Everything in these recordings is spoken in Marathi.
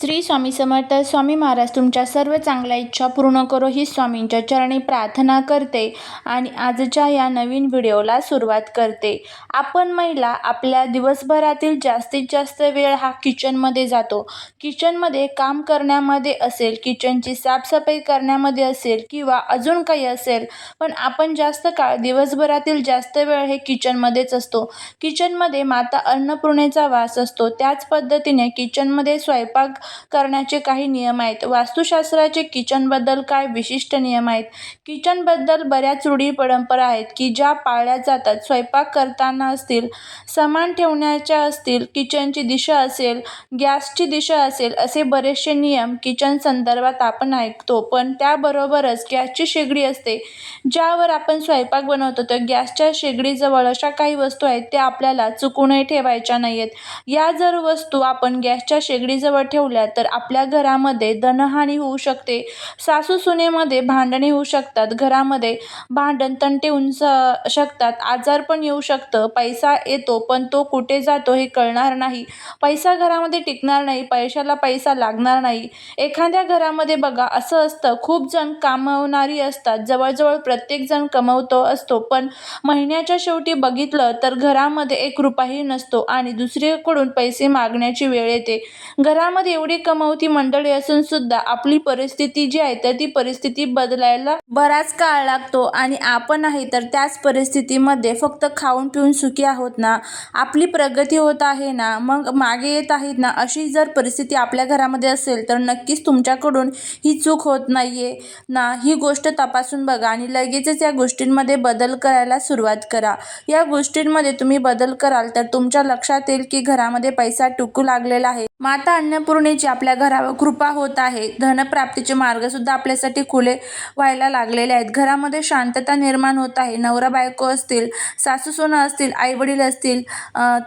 श्री स्वामी समर्थ स्वामी महाराज तुमच्या सर्व चांगल्या इच्छा पूर्ण करो ही स्वामींच्या चरणी प्रार्थना करते आणि आजच्या या नवीन व्हिडिओला सुरुवात करते. आपण महिला आपल्या दिवसभरातील जास्तीत जास्त वेळ हा किचनमध्ये जातो. किचनमध्ये काम करण्यामध्ये असेल किचनची साफसफाई करण्यामध्ये असेल किंवा अजून काही असेल पण आपण जास्त काळ दिवसभरातील जास्त वेळ हे किचनमध्येच असतो. किचनमध्ये माता अन्नपूर्णेचा वास असतो. त्याच पद्धतीने किचनमध्ये स्वयंपाक करण्याचे काही नियम आहेत. वास्तुशास्त्राचे किचनबद्दल काय विशिष्ट नियम आहेत? किचनबद्दल बऱ्याच रूढी परंपरा आहेत की ज्या पाळल्या जातात. स्वयंपाक करताना असतील समान ठेवण्याच्या असतील किचनची दिशा असेल गॅसची दिशा असेल असे बरेचसे नियम किचन संदर्भात आपण ऐकतो. पण त्याबरोबरच गॅसची शेगडी असते. ज्यावर आपण स्वयंपाक बनवतो तर गॅसच्या शेगडीजवळ अशा काही वस्तू आहेत त्या आपल्याला चुकूनही ठेवायच्या नाही आहेत या जर वस्तू आपण गॅसच्या शेगडीजवळ ठेवल्या तर आपल्या घरामध्ये धनहानी होऊ शकते. सासू सुनेमध्ये भांडणे होऊ शकतात. घरामध्ये भांडण तंटे उंच शकतात. आजार पण येऊ शकतं. पैसा येतो पण तो कुठे जातो हे कळणार नाही. पैसा घरामध्ये टिकणार नाही. पैशाला पैसा लागणार नाही. एखाद्या घरामध्ये बघा असं असतं. खूप जण कमावणारी असतात. जवळजवळ प्रत्येकजण कमवतो असतो. पण महिन्याच्या शेवटी बघितलं तर घरामध्ये एक रुपयाही नसतो आणि दुसरीकडून पैसे मागण्याची वेळ येते. घरामध्ये एवढी कमावती मंडळी असून सुद्धा आपली परिस्थिती जी आहे तर ती परिस्थिती बदलायला बराच काळ लागतो. आणि आपण आहे तर त्याच परिस्थितीमध्ये फक्त खाऊन पिऊन सुखी आहोत ना? आपली प्रगती होत आहे ना? मग मागे येत आहेत ना? अशी जर परिस्थिती आपल्या घरामध्ये असेल तर नक्कीच तुमच्याकडून ही चूक होत नाहीये ना? ही गोष्ट तपासून बघा आणि लगेचच या गोष्टींमध्ये बदल करायला सुरुवात करा. या गोष्टींमध्ये तुम्ही बदल कराल तर तुमच्या लक्षात येईल की घरामध्ये पैसा टुकू लागलेला आहे. माता अन्नपूर्णे अन्नपूर्णेची आपल्या घरावर कृपा होत आहे. धनप्राप्तीचे मार्गसुद्धा आपल्यासाठी खुले व्हायला लागलेले आहेत. घरामध्ये शांतता निर्माण होत आहे. नवरा बायको असतील सासू सोनं असतील आईवडील असतील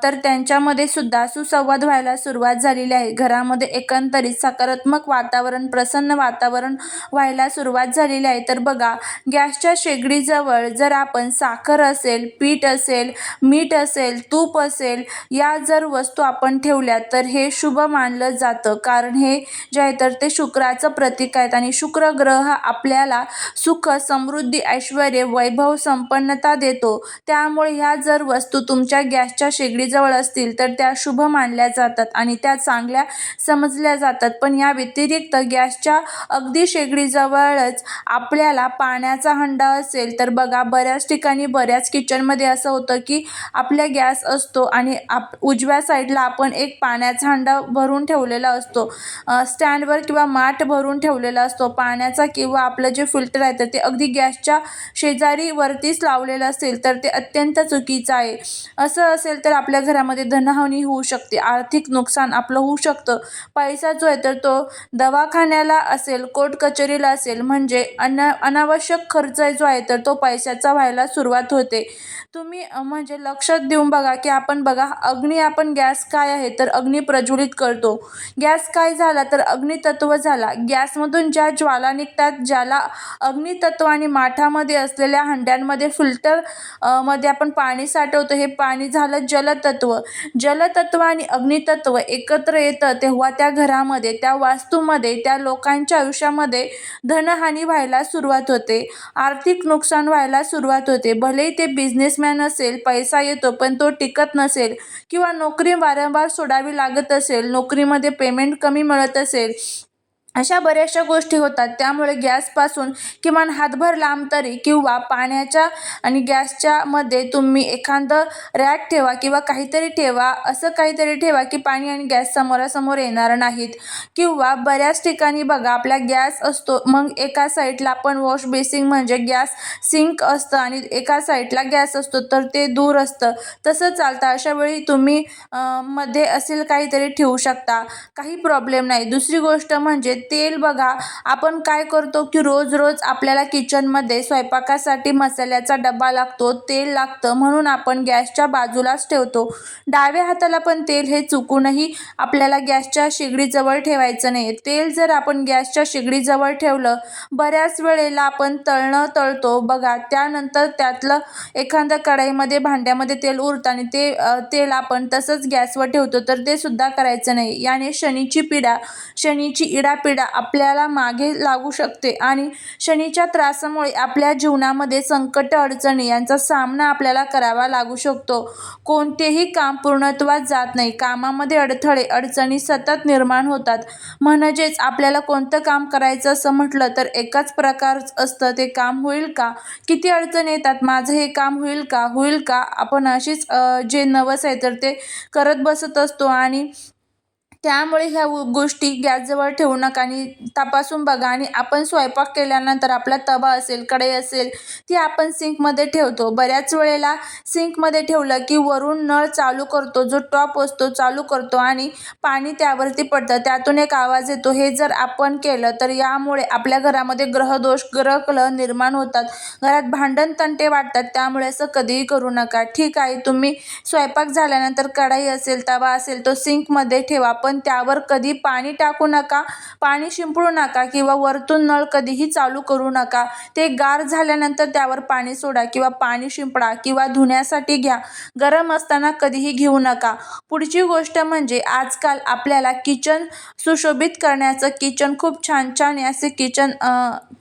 तर त्यांच्यामध्ये सुद्धा सुसंवाद व्हायला सुरुवात झालेली आहे. घरामध्ये एकंदरीत सकारात्मक वातावरण प्रसन्न वातावरण व्हायला सुरुवात झालेली आहे. तर बघा गॅसच्या शेगडीजवळ जर आपण साखर असेल पीठ असेल मीठ असेल तूप असेल या जर वस्तू आपण ठेवल्या तर हे शुभ मानलं जातं. कारण हे जे आहे तर ते शुक्राचं प्रतीक आहेत. आणि शुक्र ग्रह हा आपल्याला सुख समृद्धी ऐश्वर वैभव संपन्नता देतो. त्यामुळे ह्या जर वस्तू तुमच्या गॅसच्या शेगडीजवळ असतील तर त्या शुभ मानल्या जातात आणि त्या चांगल्या समजल्या जातात. पण या व्यतिरिक्त गॅसच्या अगदी शेगडीजवळच आपल्याला पाण्याचा हंडा असेल तर बघा बऱ्याच ठिकाणी बऱ्याच किचनमध्ये असं होतं की आपल्या गॅस असतो आणि आप उजव्या साईडला आपण एक पाण्याचा हंडा भरून ठेवलेला असतो. स्टँडवर किंवा माठ भरून ठेवलेला असतो. पाण्याचा किंवा आपलं जे फिल्टर आहे तर ते अगदी गॅसच्या शेजारी वरतीच लावलेलं असेल तर ते अत्यंत चुकीचं आहे. असं असेल तर आपल्या घरामध्ये धनहानी होऊ शकते. आर्थिक नुकसान आपलं होऊ शकतं. पैसा जो आहे तर तो दवाखान्याला असेल कोर्ट कचेरीला असेल म्हणजे अना अनावश्यक खर्च जो आहे तर तो पैशाचा व्हायला सुरुवात होते. तुम्ही म्हणजे लक्षात देऊन बघा की आपण बघा अग्नी आपण गॅस काय आहे तर अग्नी प्रज्वलित करतो. गॅस गॅस काय झाला तर अग्नितत्व झाला. गॅसमधून ज्या ज्वाला निघतात ज्याला अग्नितत्व आणि माठामध्ये असलेल्या हंड्यांमध्ये फिल्टरमध्ये आपण पाणी साठवतो हे पाणी झालं जलतत्व. जलतत्व आणि अग्नितत्व एकत्र येतं तेव्हा त्या घरामध्ये त्या वास्तूमध्ये त्या लोकांच्या आयुष्यामध्ये धनहानी व्हायला सुरुवात होते. आर्थिक नुकसान व्हायला सुरुवात होते. भलेही ते बिझनेसमॅन असेल पैसा येतो पण तो टिकत नसेल किंवा नोकरी वारंवार सोडावी लागत असेल नोकरीमध्ये पेमेंट कमी मिळत असेल अशा बऱ्याचशा गोष्टी होतात. त्यामुळे गॅसपासून किमान हातभर लांब तरी किंवा पाण्याच्या आणि गॅसच्या मध्ये तुम्ही एखादं रॅक ठेवा किंवा काहीतरी ठेवा. असं काहीतरी ठेवा की पाणी आणि गॅस समोरासमोर येणार नाहीत. किंवा बऱ्याच ठिकाणी बघा आपला गॅस असतो. मग एका साईडला आपण वॉश बेसिंग म्हणजे गॅस सिंक असतं आणि एका साईडला गॅस असतो तर ते दूर असतं. तसं चालतं. अशा वेळी तुम्ही मध्ये असेल काहीतरी ठेवू शकता. काही प्रॉब्लेम नाही. दुसरी गोष्ट म्हणजे तेल बघा. आपण काय करतो की रोज रोज आपल्याला किचनमध्ये स्वयंपाकासाठी मसाल्याचा डबा लागतो तेल लागतं म्हणून आपण गॅसच्या बाजूलाच ठेवतो. डाव्या हाताला पण तेल हे चुकूनही आपल्याला गॅसच्या शेगडीजवळ ठेवायचं नाही. तेल जर आपण गॅसच्या शेगडीजवळ ठेवलं बऱ्याच वेळेला आपण तळणं तळतो. बघा त्यानंतर त्यातलं एखाद्या कढाईमध्ये भांड्यामध्ये तेल उरतं आणि ते तेल आपण तसंच गॅसवर ठेवतो तर ते सुद्धा करायचं नाही. याने शनीची पिढा शनीची पीडा आपल्याला मागे लागू शकते आणि शनीच्या त्रासामुळे आपल्या जीवनामध्ये संकट अडचणी यांचा सामना आपल्याला करावा लागू शकतो. कोणतेही काम पूर्णत्वात जात नाही. कामामध्ये अडथळे अडचणी सतत निर्माण होतात. म्हणजेच आपल्याला कोणतं काम करायचं असं म्हटलं तर एकाच प्रकार असतं. ते काम होईल का? किती अडचण येतात? माझं हे काम होईल का? होईल का? आपण अशीच जे नवस आहे तर ते करत बसत असतो आणि त्यामुळे ह्या गोष्टी गॅसजवळ ठेवू नका आणि तपासून बघा. आणि आपण स्वयंपाक केल्यानंतर आपला तवा असेल कढई असेल ती आपण सिंकमध्ये ठेवतो. बऱ्याच वेळेला सिंकमध्ये ठेवलं की वरून नळ चालू करतो जो टॉप असतो चालू करतो आणि पाणी त्यावरती पडतं. त्यातून एक आवाज येतो. हे जर आपण केलं तर यामुळे आपल्या घरामध्ये ग्रहदोष ग्रहकलह निर्माण होतात. घरात भांडण तंटे वाटतात त्यामुळे असं कधीही करू नका. ठीक आहे तुम्ही स्वयंपाक झाल्यानंतर कढाई असेल तवा असेल तो सिंकमध्ये ठेवा. पण पण त्यावर कधी पाणी टाकू नका पाणी शिंपडू नका किंवा वरतून नळ कधीही चालू करू नका. ते गार झाल्यानंतर त्यावर पाणी सोडा किंवा पाणी शिंपडा किंवा धुण्यासाठी घ्या. गरम असताना कधीही घेऊ नका. पुढची गोष्ट म्हणजे आजकाल आपल्याला किचन सुशोभित करण्याचं किचन खूप छान छान असे किचन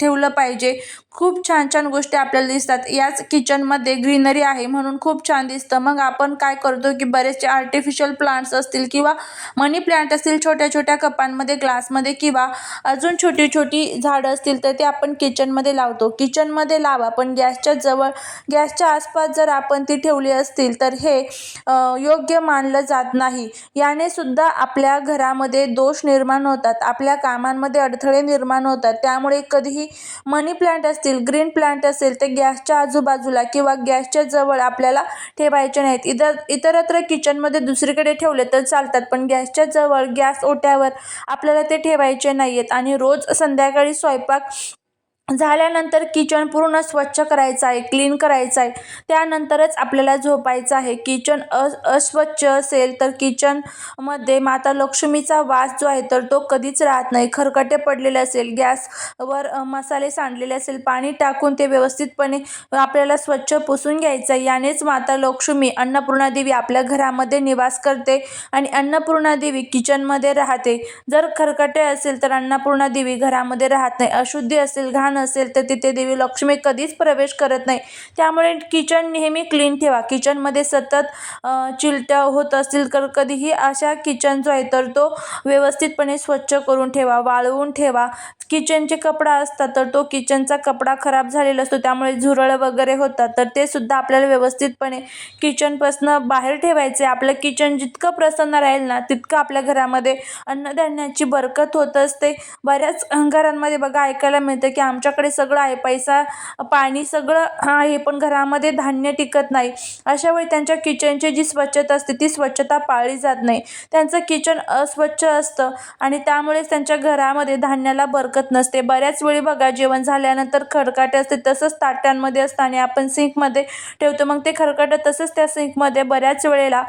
ठेवलं पाहिजे. खूप छान छान गोष्टी आपल्याला दिसतात. याच किचनमध्ये ग्रीनरी आहे म्हणून खूप छान दिसतं. मग आपण काय करतो की बरेचसे आर्टिफिशियल प्लांट्स असतील किंवा मनी प्लांट असतील छोट्या छोट्या कपांमध्ये ग्लासमध्ये किंवा अजून छोटी छोटी झाडं असतील तर ते आपण किचनमध्ये लावतो. किचनमध्ये लावा पण गॅसच्या जवळ गॅसच्या आसपास जर आपण ती ठेवली असतील तर हे योग्य मानलं जात नाही. याने सुद्धा आपल्या घरामध्ये दोष निर्माण होतात. आपल्या कामांमध्ये अडथळे निर्माण होतात. त्यामुळे कधीही मनी प्लांट असतील ग्रीन प्लांट असेल ते गॅसच्या आजूबाजूला किंवा गॅसच्या जवळ आपल्याला ठेवायचे नाहीत. इतर इतरत्र किचनमध्ये दुसरीकडे ठेवले तर चालतात पण गॅसच्या जवळ गॅस ओट्यावर आपल्याला ते ठेवायचे नाही आहेत आणि रोज संध्याकाळी स्वयंपाक झाल्यानंतर किचन पूर्ण स्वच्छ करायचं आहे क्लीन करायचं आहे. त्यानंतरच आपल्याला झोपायचं आहे. किचन अ अस्वच्छ असेल तर किचनमध्ये माता लक्ष्मीचा वास जो आहे तर तो कधीच राहत नाही. खरकटे पडलेले असेल गॅसवर मसाले सांडलेले असेल पाणी टाकून ते व्यवस्थितपणे आपल्याला स्वच्छ पुसून घ्यायचं आहे. यानेच माता लक्ष्मी अन्नपूर्णा देवी आपल्या घरामध्ये निवास करते आणि अन्नपूर्णा देवी किचनमध्ये राहते. जर खरकटे असेल तर अन्नपूर्णा देवी घरामध्ये राहत नाही. अशुद्धी असेल घाण नसेल तर तिथे देवी लक्ष्मी कधीच प्रवेश करत नाही. त्यामुळे किचन नेहमी क्लीन ठेवा. किचनमध्ये सतत चिलट्या होत असतील तर कधीही अशा किचन जो आहे तर तो व्यवस्थितपणे स्वच्छ करून ठेवा वाळवून ठेवा. किचनचे कपडा असतात तर तो किचनचा कपडा खराब झालेला असतो. त्यामुळे झुरळ वगैरे होतात तर ते सुद्धा आपल्याला व्यवस्थितपणे किचनपासनं बाहेर ठेवायचे. आपलं किचन जितकं प्रसन्न राहील ना तितकं आपल्या घरामध्ये अन्नधान्याची बरकत होत असते. बऱ्याच घरांमध्ये बघा ऐकायला मिळतं की आम आमच्याकडे सगळं आहे. पैसा पाणी सगळं आहे पण घरामध्ये धान्य टिकत नाही. अशा वेळी त्यांच्या किचनची जी स्वच्छता असते ती स्वच्छता पाळली जात नाही. त्यांचं किचन अस्वच्छ असतं आणि त्यामुळेच त्यांच्या घरामध्ये धान्याला बरकत नसते. बऱ्याच वेळी बघा जेवण झाल्यानंतर खडकाटे असते तसंच ताट्यांमध्ये असतं आणि आपण सिंकमध्ये ठेवतो. मग ते खरकटं तसंच त्या सिंकमध्ये बऱ्याच वेळेला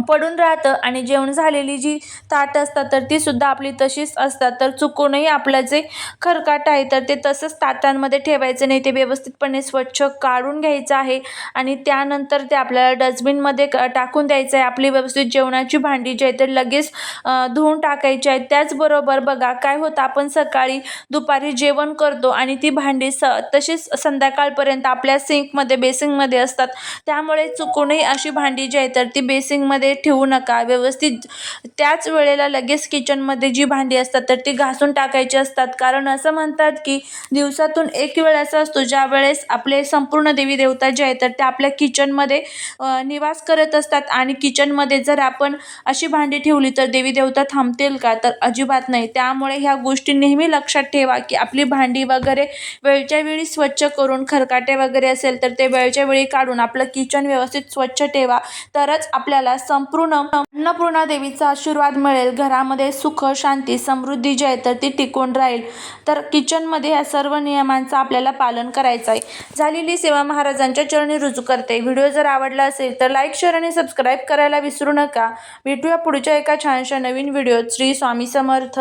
पडून राहतं आणि जेवण झालेली जी ताट असतात तर ती सुद्धा आपली तशीच असतात. तर चुकूनही आपलं जे खरकाट आहे तर ते तसंच ताटांमध्ये ठेवायचं नाही. ते व्यवस्थितपणे स्वच्छ काढून घ्यायचं आहे आणि त्यानंतर ते आपल्याला डस्टबिनमध्ये क टाकून द्यायचं आहे. आपली व्यवस्थित जेवणाची भांडी जी आहे तर लगेच धुवून टाकायची आहे. त्याचबरोबर बघा काय होतं आपण सकाळी दुपारी जेवण करतो आणि ती भांडी स तशीच संध्याकाळपर्यंत आपल्या सिंकमध्ये बेसिंगमध्ये असतात. त्यामुळे चुकूनही अशी भांडी जी आहे तर ती बेसिंगमध्ये ठेवू नका. व्यवस्थित त्याच वेळेला लगेच किचनमध्ये जी भांडी असतात तर ती घासून टाकायची असतात. कारण असं म्हणतात की दिवसातून एक वेळ असा असतो ज्या वेळेस आपले संपूर्ण देवी देवता जे आहेत तर ते आपल्या किचनमध्ये निवास करत असतात. आणि किचनमध्ये जर आपण अशी भांडी ठेवली तर देवी देवता थांबतील का? तर अजिबात नाही. त्यामुळे ह्या गोष्टी नेहमी लक्षात ठेवा की आपली भांडी वगैरे वेळच्या वेळी स्वच्छ करून खरकाटे वगैरे असेल तर ते वेळच्या वेळी काढून आपलं किचन व्यवस्थित स्वच्छ ठेवा. तरच आपल्याला संपूर्ण अन्नपूर्णा देवीचा आशीर्वाद मिळेल. घरामध्ये सुख शांती समृद्धी जी आहे तर ती टिकून राहील. तर किचनमध्ये ह्या सर्व नियमांचं आपल्याला पालन करायचं आहे. झालेली सेवा महाराजांच्या चरणी रुजू करते. व्हिडिओ जर आवडला असेल तर लाईक शेअर आणि सबस्क्राईब करायला विसरू नका. भेटूया पुढच्या एका छानशा नवीन व्हिडिओत. श्री स्वामी समर्थ.